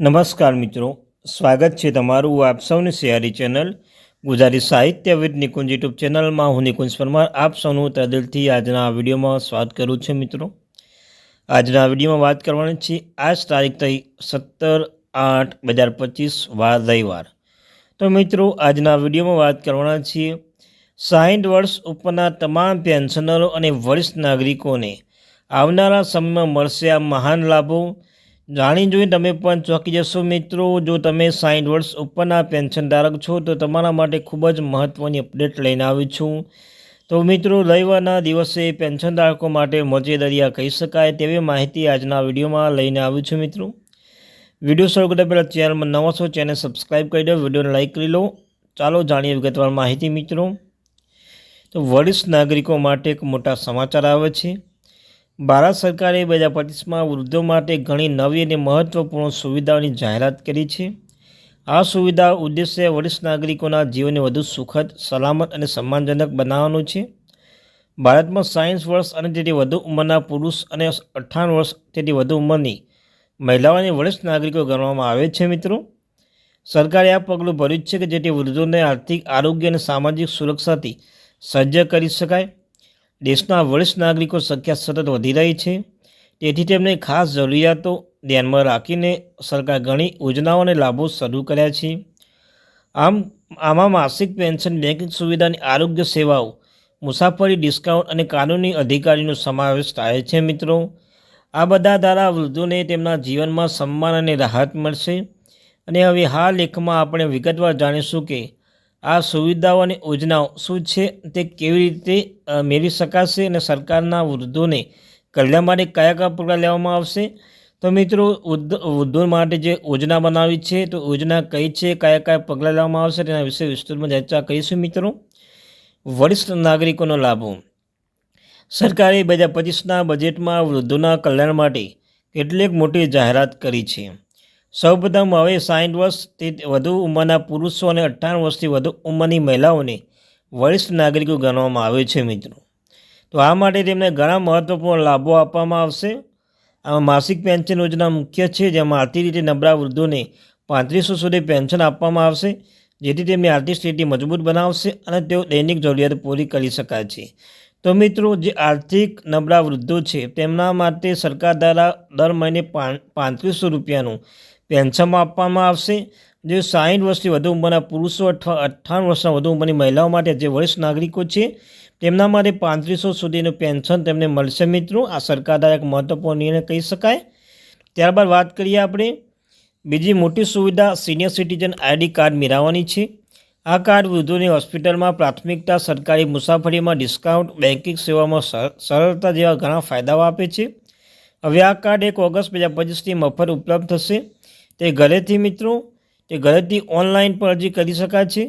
નમસ્કાર મિત્રો, સ્વાગત છે તમારું આપ સૌની સિયારી ચેનલ ગુજરાતી સાહિત્ય વિદ નિકુંજ યુટ્યુબ ચેનલમાં. હું નિકુંજ પરમાર, આપ સૌનું તદિલથી આજના આ વિડીયોમાં સ્વાગત કરું છું મિત્રો. આજના વિડીયોમાં વાત કરવાની છે, આજ તારીખ થઈ સત્તર આઠ બે હજાર પચીસ, વાર રવિવાર. તો મિત્રો, આજના વિડીયોમાં વાત કરવાના છીએ, સાહીઠ વર્ષ ઉપરના તમામ પેન્શનરો અને વરિષ્ઠ નાગરિકોને આવનારા સમયમાં મળશે આ મહાન લાભો. જાણી જોઈ તમે પણ ચોંકી જશો મિત્રો. જો તમે સાઠ વર્ષ ઉપરના પેન્શન ધારક છો, તો તમારા માટે ખૂબ જ મહત્ત્વની અપડેટ લઈને આવી છું. તો મિત્રો, રવિવારના દિવસે પેન્શન ધારકો માટે મોજેદરિયા કહી શકાય તેવી માહિતી આજના વિડીયોમાં લઈને આવ્યું છું મિત્રો. વીડિયો શરૂ કરતા પહેલાં ચેનલમાં નવા છો, ચેનલ સબસ્ક્રાઈબ કરી દો, વિડીયોને લાઇક કરી લો. ચાલો જાણીએ વિગતવાર માહિતી મિત્રો. તો વરિષ્ઠ નાગરિકો માટે એક મોટા સમાચાર આવે છે. ભારત સરકારે બે હજાર પચીસમાં વૃદ્ધો માટે ઘણી નવી અને મહત્ત્વપૂર્ણ સુવિધાઓની જાહેરાત કરી છે. આ સુવિધા ઉદ્દેશ્ય વરિષ્ઠ નાગરિકોના જીવનને વધુ સુખદ, સલામત અને સન્માનજનક બનાવવાનું છે. ભારતમાં સાયન્સ વર્ષ અને તેથી વધુ ઉંમરના પુરુષ અને અઠ્ઠાણું વર્ષ, તેથી વધુ ઉંમરની મહિલાઓને વરિષ્ઠ નાગરિકો ગણવામાં આવે છે મિત્રો. સરકારે આ પગલું ભર્યું છે કે જેથી વૃદ્ધોને આર્થિક, આરોગ્ય અને સામાજિક સુરક્ષાથી સજ્જ કરી શકાય. દેશના વરિષ્ઠ નાગરિકો સંખ્યા સતત વધી રહી છે. તેથી તેમને ખાસ જરૂરિયાતો ધ્યાનમાં રાખીને સરકાર ઘણી યોજનાઓ અને લાભો શરૂ કર્યા છે. આમ, આમાં માસિક પેન્શન બેંકિંગ સુવિધાની આરોગ્ય સેવાઓ, મુસાફરી ડિસ્કાઉન્ટ અને કાનૂની અધિકારીનો સમાવેશ થાય છે મિત્રો. આ બધા દ્વારા વૃદ્ધોને તેમના જીવનમાં સન્માન અને રાહત મળશે. અને હવે હાલ લેખમાં આપણે વિગતવાર જાણીશું કે આ સુવિધાઓ અને યોજનાઓ શું છે તે કેવી રીતે મેળવી શકાશે અને સરકારના વૃદ્ધોને કલ્યાણ માટે કયા કયા પગલાં લેવામાં આવશે? તો મિત્રો વૃદ્ધો માટે જે યોજના બનાવી છે, તો યોજના કઈ છે, કયા કયા પગલાં લેવામાં આવશે, તેના વિશે વિસ્તૃતમાં ચર્ચા કરીશું મિત્રો. વરિષ્ઠ નાગરિકોનો લાભો. સરકારે બે હજાર પચીસના બજેટમાં વૃદ્ધોના કલ્યાણ માટે કેટલીક મોટી જાહેરાત કરી છે. સૌપ્રથમ હવે સાઠ વર્ષથી વધુ ઉંમરના પુરુષો અને અઠ્ઠાણું વર્ષથી વધુ ઉંમરની મહિલાઓને વરિષ્ઠ નાગરિકો ગણવામાં આવે છે મિત્રો. તો આ માટે તેમને ઘણા મહત્ત્વપૂર્ણ લાભો આપવામાં આવશે. આમાં માસિક પેન્શન યોજના મુખ્ય છે, જેમાં આર્થિક રીતે નબળા વૃદ્ધોને પાંત્રીસો સુધી પેન્શન આપવામાં આવશે, જેથી તેમની આર્થિક સ્થિતિ મજબૂત બનાવશે અને તેઓ દૈનિક જરૂરિયાત પૂરી કરી શકાય છે. તો મિત્રો, જે આર્થિક નબળા વૃદ્ધો છે, તેમના માટે સરકાર દ્વારા દર મહિને પાંત્રીસો રૂપિયાનું પેન્શન આપવામાં આવશે. જે સાઠ વર્ષથી વધુ ઉંમરના પુરુષો અથવા અઠ્ઠાવન વર્ષના વધુ ઉંમરની મહિલાઓ માટે જે વરિષ્ઠ નાગરિકો છે, તેમના માટે પાંત્રીસો સુધીનું પેન્શન તેમને મળશે મિત્રો. આ સરકાર દ્વારા એક મહત્વપૂર્ણ નિર્ણય કહી શકાય. ત્યારબાદ વાત કરીએ આપણે. બીજી મોટી સુવિધા સિનિયર સિટીઝન આઈડી કાર્ડ મેળવવાની છે. આ કાર્ડ વૃદ્ધોની હોસ્પિટલમાં પ્રાથમિકતા, સરકારી મુસાફરીમાં ડિસ્કાઉન્ટ બેન્કિંગ સેવામાં સરળતા જેવા ઘણા ફાયદાઓ આપે છે. હવે આ કાર્ડ એક ઓગસ્ટ બે હજાર પચીસથી મફત ઉપલબ્ધ થશે. તે ઘરેથી મિત્રો, તે ઘરેથી ઓનલાઈન પણ અરજી કરી શકાય છે.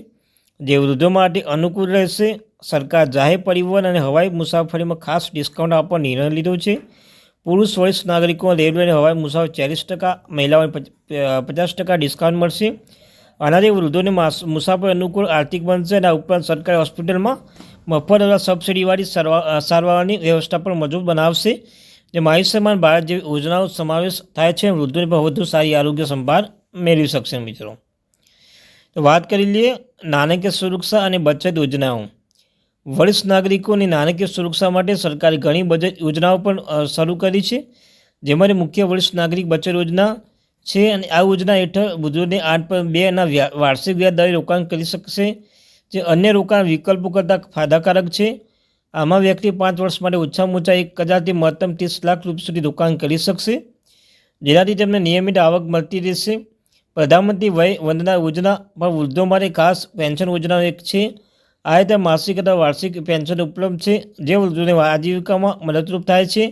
જે વૃદ્ધો માટે અનુકૂળ રહેશે, સરકાર જાહેર પરિવહન અને હવાઈ મુસાફરીમાં ખાસ ડિસ્કાઉન્ટ આપવા નિર્ણય લીધો છે. પુરુષ વરિષ્ઠ નાગરિકો રેલવે અને હવાઈ મુસાફરી ચાલીસ ટકા, મહિલાઓને પચાસ ટકા ડિસ્કાઉન્ટ મળશે. આનાથી વૃદ્ધોને મુસાફરી અનુકૂળ આર્થિક બનશે અને આ ઉપરાંત સરકારી હોસ્પિટલમાં મફત અથવા સબસિડીવાળી સારવારની વ્યવસ્થા પણ મજબૂત બનાવશે. જેમાં આયુષ્યમાન ભારત જેવી યોજનાઓ સમાવેશ થાય છે વૃદ્ધોને પણ વધુ સારી આરોગ્ય સંભાળ મેળવી શકશે મિત્રો. તો વાત કરી લઈએ નાણાકીય સુરક્ષા અને બચત યોજનાઓ. વરિષ્ઠ નાગરિકોની નાણાકીય સુરક્ષા માટે સરકારે ઘણી બચત યોજનાઓ પણ શરૂ કરી છે. જેમાંની મુખ્ય વરિષ્ઠ નાગરિક બચત યોજના છે અને આ યોજના હેઠળ વૃદ્ધોને આઠ પોઈન્ટ બેના વાર્ષિક વ્યાજ દરે રોકાણ કરી શકશે. જે અન્ય રોકાણ વિકલ્પો કરતાં ફાયદાકારક છે. આમાં વ્યક્તિ પાંચ વર્ષ માટે ઓછામાં ઓછા એક હજારથી મહત્તમ ત્રીસ લાખ રૂપિયા સુધી રોકાણ કરી શકશે. જેનાથી તેમને નિયમિત આવક મળતી રહેશે. પ્રધાનમંત્રી વય વંદના યોજના પણ વૃદ્ધો માટે ખાસ પેન્શન યોજના એક છે. આ રીતે માસિક અથવા વાર્ષિક પેન્શન ઉપલબ્ધ છે, જે વૃદ્ધોને આજીવિકામાં મદદરૂપ થાય છે.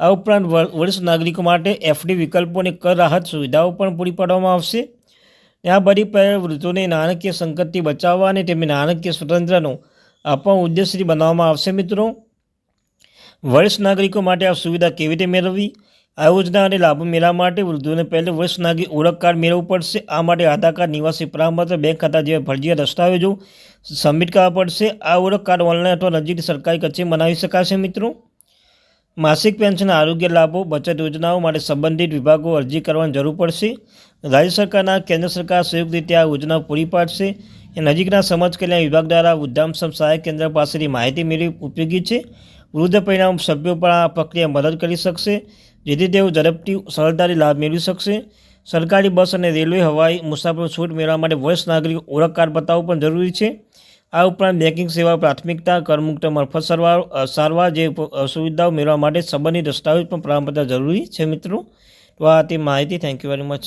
આ ઉપરાંત વરિષ્ઠ નાગરિકો માટે એફડી વિકલ્પો અને કર રાહત સુવિધાઓ પણ પૂરી પાડવામાં આવશે. આ બધી વૃદ્ધોને નાણાકીય સંકટથી બચાવવા અને તેમની નાણાકીય સ્વતંત્રનો આપવા ઉદ્દેશથી બનાવવામાં આવશે મિત્રો. વરિષ્ઠ નાગરિકો માટે આ સુવિધા કેવી રીતે મેળવવી? આ યોજના અને લાભો મેળવવા માટે વૃદ્ધોને પહેલે વરિષ્ઠ નાગરિક ઓળખ કાર્ડ મેળવવું પડશે. આ માટે આધાર કાર્ડ, નિવાસી પ્રમાણપત્ર બેંક ખાતા જેવા ફરજિયાત દસ્તાવેજો સબમિટ કરવા પડશે. આ ઓળખ કાર્ડ ઓનલાઈન અથવા નજીકની સરકારી કચેરી બનાવી શકાશે મિત્રો. માસિક પેન્શન, આરોગ્ય લાભો, બચત યોજનાઓ માટે સંબંધિત વિભાગો અરજી કરવાની જરૂર પડશે. રાજ્ય સરકારના, કેન્દ્ર સરકાર સંયુક્ત રીતે આ યોજનાઓ પૂરી પાડશે. એ નજીકના સમાજ કલ્યાણ વિભાગ દ્વારા વૃદ્ધાશ્રમ સહાય કેન્દ્ર પાસેથી માહિતી મેળવી ઉપયોગી છે. વૃદ્ધ પરિણામ સભ્યો પણ આ પ્રક્રિયા મદદ કરી શકશે, જેથી તેઓ ઝડપથી સરળતાથી લાભ મેળવી શકશે. સરકારી બસ અને રેલવે હવાઈ મુસાફરો છૂટ મેળવવા માટે વરિષ્ઠ નાગરિક ઓળખ બતાવવું પણ જરૂરી છે. આ ઉપરાંત બેન્કિંગ સેવા પ્રાથમિકતા, કરમુક્ત મફત સારવાર સારવાર જે સુવિધાઓ મેળવવા માટે સંબંધિત દસ્તાવેજ પણ પ્રમાણપત્ર જરૂરી છે મિત્રો. તો આ તે માહિતી. Thank you very much